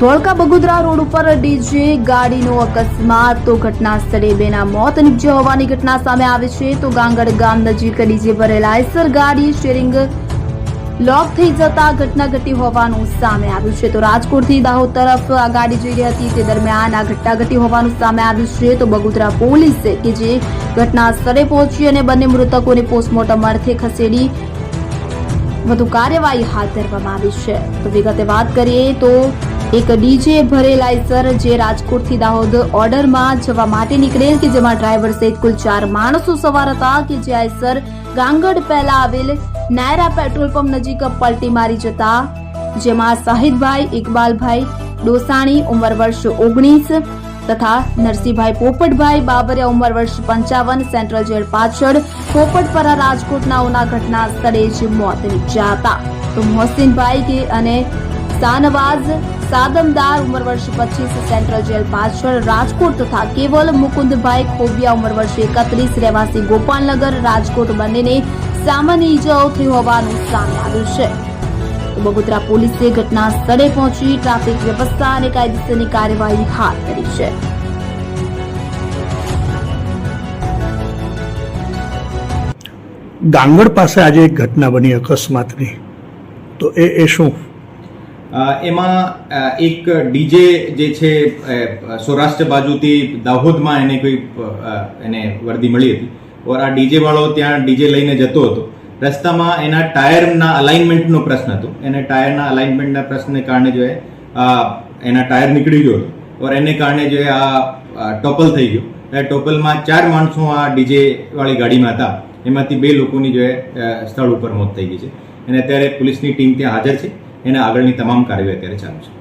Dholka Bagodara road ઉપર DJ ગાડીનો અકસ્માત. તો ઘટના સ્થળે બેના મોત નીપજ્યા હોવાની ઘટના સામે આવી છે. તો ગાંગડ ગામ નજીક ડીજે ભરેલા આઈસર ગાડી સ્ટેરિંગ લોક થઈ જતા ઘટના ઘટી હોવાનું સામે આવ્યું છે. તો રાજકોટથી દાહોદ તરફ આ ગાડી જઈ રહી હતી. તે દરમિયાન આ ઘટના ઘટી હોવાનું સામે આવ્યું છે. તો બગોદરા પોલીસે કે જે ઘટના સ્થળે પહોંચી અને બંને મૃતકોને પોસ્ટમોર્ટમ અર્થે ખસેડી વધુ કાર્યવાહી હાથ ધરવામાં આવી છે. તો વિગતે વાત કરીએ તો એક ડીજે ભરેલા સર જે રાજકોટથી દાહોદ ઓર્ડરમાં જવા માટે નીકળેલ કે જેમાં ડ્રાઈવર સહિત કુલ ચાર માણસો સવાર હતા કે જે આઈસર ગાંગડ પહેલા આવેલ નાયરા પેટ્રોલ પંપ નજીક પલટી મારી જતા. જેમાં શાહિદભાઈ ઇકબાલભાઈ ડોસાણી ઉંમર વર્ષ ઓગણીસ તથા નરસિંહભાઈ પોપટભાઈ બાબરિયા ઉંમર વર્ષ પંચાવન, સેન્ટ્રલ જેલ પાછળ પોપટપરા રાજકોટનાઓના ઘટના સ્થળે જ મોત નીપજ્યા હતા. તો મોહસિનભાઈ કે અને શાનવાઝ સાદમદાર ઉંમર વર્ષ પચીસ, સેન્ટ્રલ જેલ પાછળ રાજકોટ તથા કેવલ મુકુંદભાઈ ખોબિયા ઉંમર વર્ષ એકત્રીસ, રહેવાસી ગોપાલનગર, રાજકોટ બંનેને સામાન્ય ઇજાઓ થઈ હોવાનું સામે આવ્યું છે. બગોદરા પોલીસે ઘટના સ્થળે પહોંચી ટ્રાફિક વ્યવસ્થા અને કાયદેસરની કાર્યવાહી હાથ ધરી છે. ડાંગર પાસે આજે એક ઘટના બની અકસ્માતની. તો એ એ શું? એમાં એક ડીજે જે છે સૌરાષ્ટ્ર બાજુથી દાહોદમાં એને કોઈ એને વર્દી મળી હતી. ઓર આ ડીજે વાળો ત્યાં ડીજે લઈને જતો હતો. રસ્તામાં એના ટાયરના અલાઇનમેન્ટનો પ્રશ્ન હતો. એને ટાયરના અલાઇનમેન્ટના પ્રશ્નને કારણે જો એના ટાયર નીકળી ગયો હતો. ઓર એને કારણે જો આ ટોપલ થઈ ગયો. એ ટોપલમાં ચાર માણસો આ ડીજે વાળી ગાડીમાં હતા. એમાંથી બે લોકોની જો સ્થળ ઉપર મોત થઈ ગઈ છે. અને અત્યારે પોલીસની ટીમ ત્યાં હાજર છે. એને આગળની તમામ કાર્યવાહી અત્યારે ચાલુ છે.